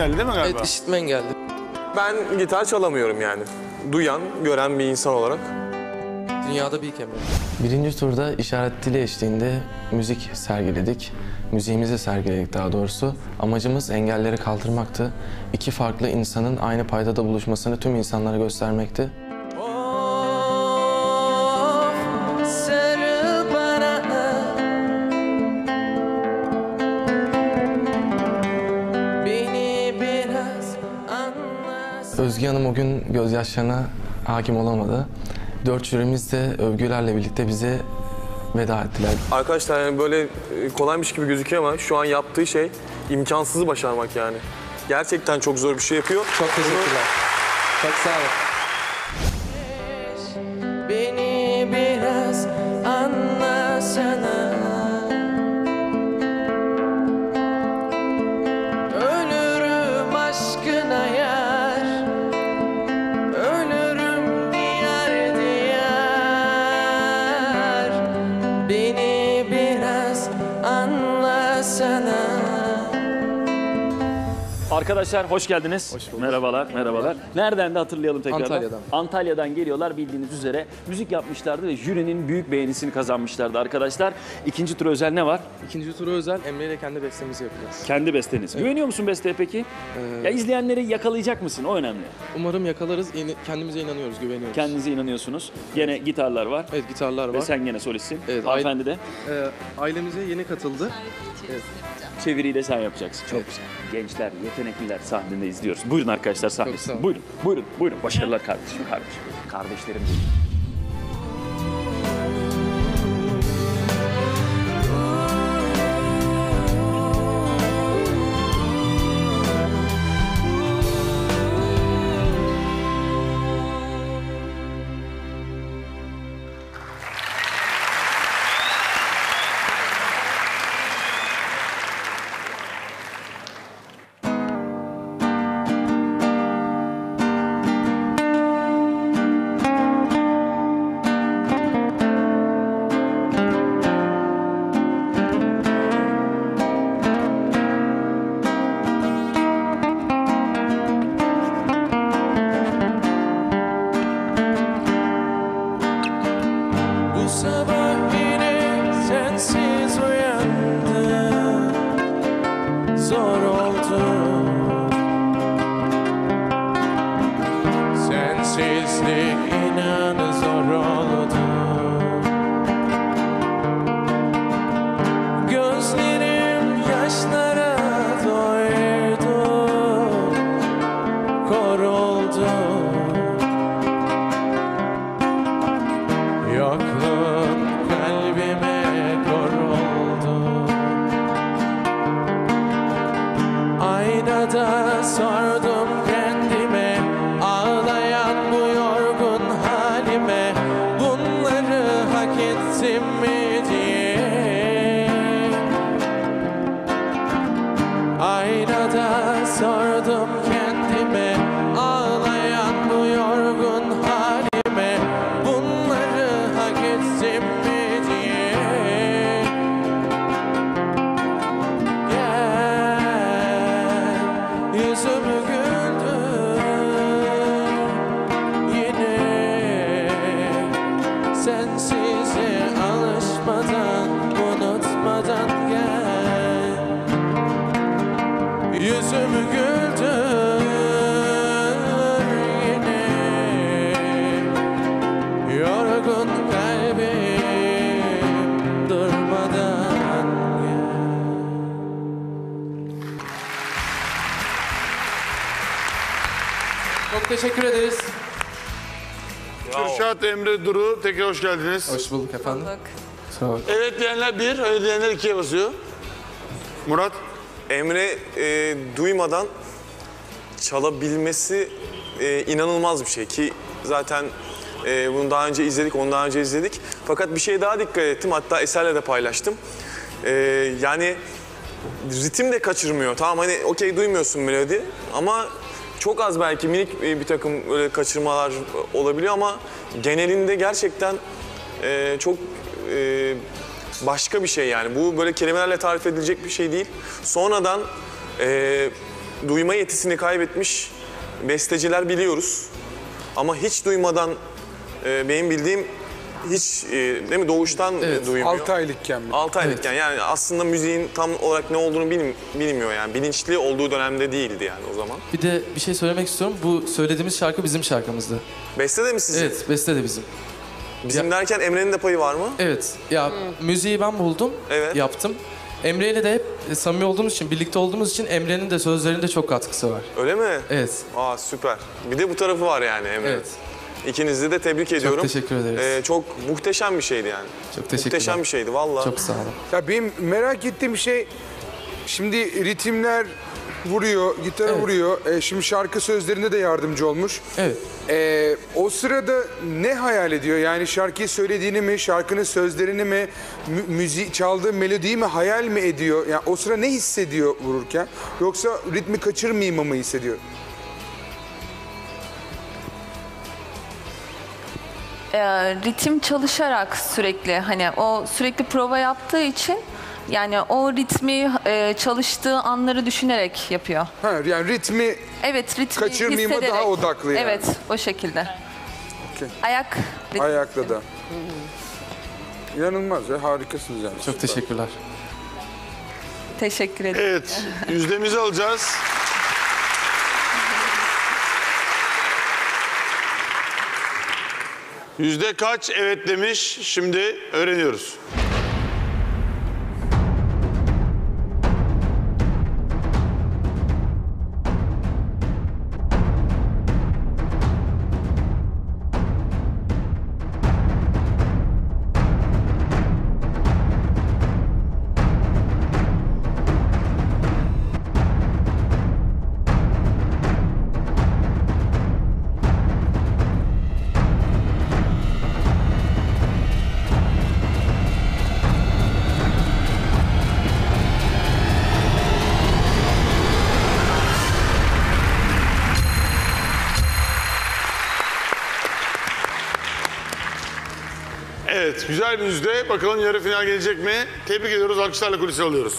engelli değil mi galiba? Evet işitme engelli. Ben gitar çalamıyorum yani. Duyan, gören bir insan olarak. Dünyada bir ilk emre. Birinci turda işaret dili eşliğinde müzik sergiledik. Müziğimizi sergiledik daha doğrusu. Amacımız engelleri kaldırmaktı. İki farklı insanın aynı paydada buluşmasını tüm insanlara göstermekti. Özge Hanım o gün gözyaşlarına hakim olamadı. Dört jürimiz de övgülerle birlikte bize veda ettiler. Arkadaşlar yani böyle e, kolaymış gibi gözüküyor ama şu an yaptığı şey imkansızı başarmak yani. Gerçekten çok zor bir şey yapıyor. Çok teşekkürler. Çok sağ olun. Beni biraz anlasana Arkadaşlar hoş geldiniz. Merhabalar, merhabalar. Nereden de hatırlayalım tekrar. Antalya'dan. Antalya'dan geliyorlar bildiğiniz üzere. Müzik yapmışlardı ve jürinin büyük beğenisini kazanmışlardı arkadaşlar. İkinci tur özel ne var? İkinci turu özel Emre ile kendi bestemizi yapacağız. Kendi besteniz. Güveniyor musun besteye peki? Ya izleyenleri yakalayacak mısın? O önemli. Umarım yakalarız. İni- Kendimize inanıyoruz, güveniyoruz. Kendinize inanıyorsunuz. Gene gitarlar var. Evet gitarlar var. Ve sen gene solistsin. Evet, Hanımefendi de Ee, ailemize yeni katıldı. Çeviriyi de sen yapacaksın. Çok güzel. Gençler, yetenekliler sahnede izliyoruz. Buyurun arkadaşlar Çok sağ sahnesi. olun. Buyurun, buyurun, buyurun. Başarılar kardeşim, kardeşim. Kardeşlerim benim. Zor oldu Sensizlik da sardı Yüzümü güldür yine Yorgun kalbim durmadan gel Çok teşekkür ederiz. Kürşat, Emre, Duru tekrar hoş geldiniz. Hoş bulduk efendim. Sağ ol. Evet diyenler bir, hayır diyenler ikiye basıyor. Murat, Emre e, duymadan çalabilmesi e, inanılmaz bir şey ki zaten e, bunu daha önce izledik, onu daha önce izledik. Fakat bir şey daha dikkat ettim hatta Eser'le de paylaştım. E, yani ritim de kaçırmıyor. Tamam hani okey duymuyorsun melodi ama çok az belki minik e, bir takım öyle kaçırmalar olabiliyor ama genelinde gerçekten e, çok e, başka bir şey yani. Bu böyle kelimelerle tarif edilecek bir şey değil. Sonradan e, duyma yetisini kaybetmiş besteciler biliyoruz. Ama hiç duymadan e, benim bildiğim hiç e, değil mi doğuştan Evet, duymuyor. 6 aylıkken mi? 6 aylıkken yani aslında müziğin tam olarak ne olduğunu bilim, bilmiyor yani. Bilinçli olduğu dönemde değildi yani o zaman. Bir de bir şey söylemek istiyorum. Bu söylediğimiz şarkı bizim şarkımızdı. Beste de mi sizin? Evet, beste de bizim. Bizim derken Emre'nin de payı var mı? Evet. Ya müziği ben buldum, Evet. yaptım. Emre ile de hep samimi olduğumuz için, birlikte olduğumuz için Emre'nin de sözlerinde çok katkısı var. Öyle mi? Evet. Aa süper. Bir de bu tarafı var yani Emre. Evet. İkinizi de tebrik ediyorum. teşekkür ederiz. Ee, çok muhteşem bir şeydi yani. Çok teşekkürler. Muhteşem bir şeydi vallahi. Çok sağ olun. Ya benim merak ettiğim şey şimdi ritimler vuruyor, gitara Evet. vuruyor. E, şimdi şarkı sözlerinde de yardımcı olmuş. Evet. E, o sırada ne hayal ediyor? Yani şarkıyı söylediğini mi, şarkının sözlerini mi, mü- müziği çaldığı melodiyi mi hayal mi ediyor? Yani o sıra ne hissediyor vururken? Yoksa ritmi kaçırmayayım mı hissediyor? e, ritim çalışarak sürekli hani o sürekli prova yaptığı için yani o ritmi e, çalıştığı anları düşünerek yapıyor. Ha, yani ritmi Evet ritmi Kaçırmayayım'a hissederek. daha odaklı yani. Evet o şekilde. Okey. Ayak ritmi. ayakta da. İnanılmaz ya, harikasınız yani. Çok teşekkürler. Teşekkür ederim. Evet, yüzdemizi alacağız. Yüzde kaç evet demiş, şimdi öğreniyoruz. Evet, güzel bir yüzde. Bakalım yarı final gelecek mi? Tebrik ediyoruz, alkışlarla kulise alıyoruz.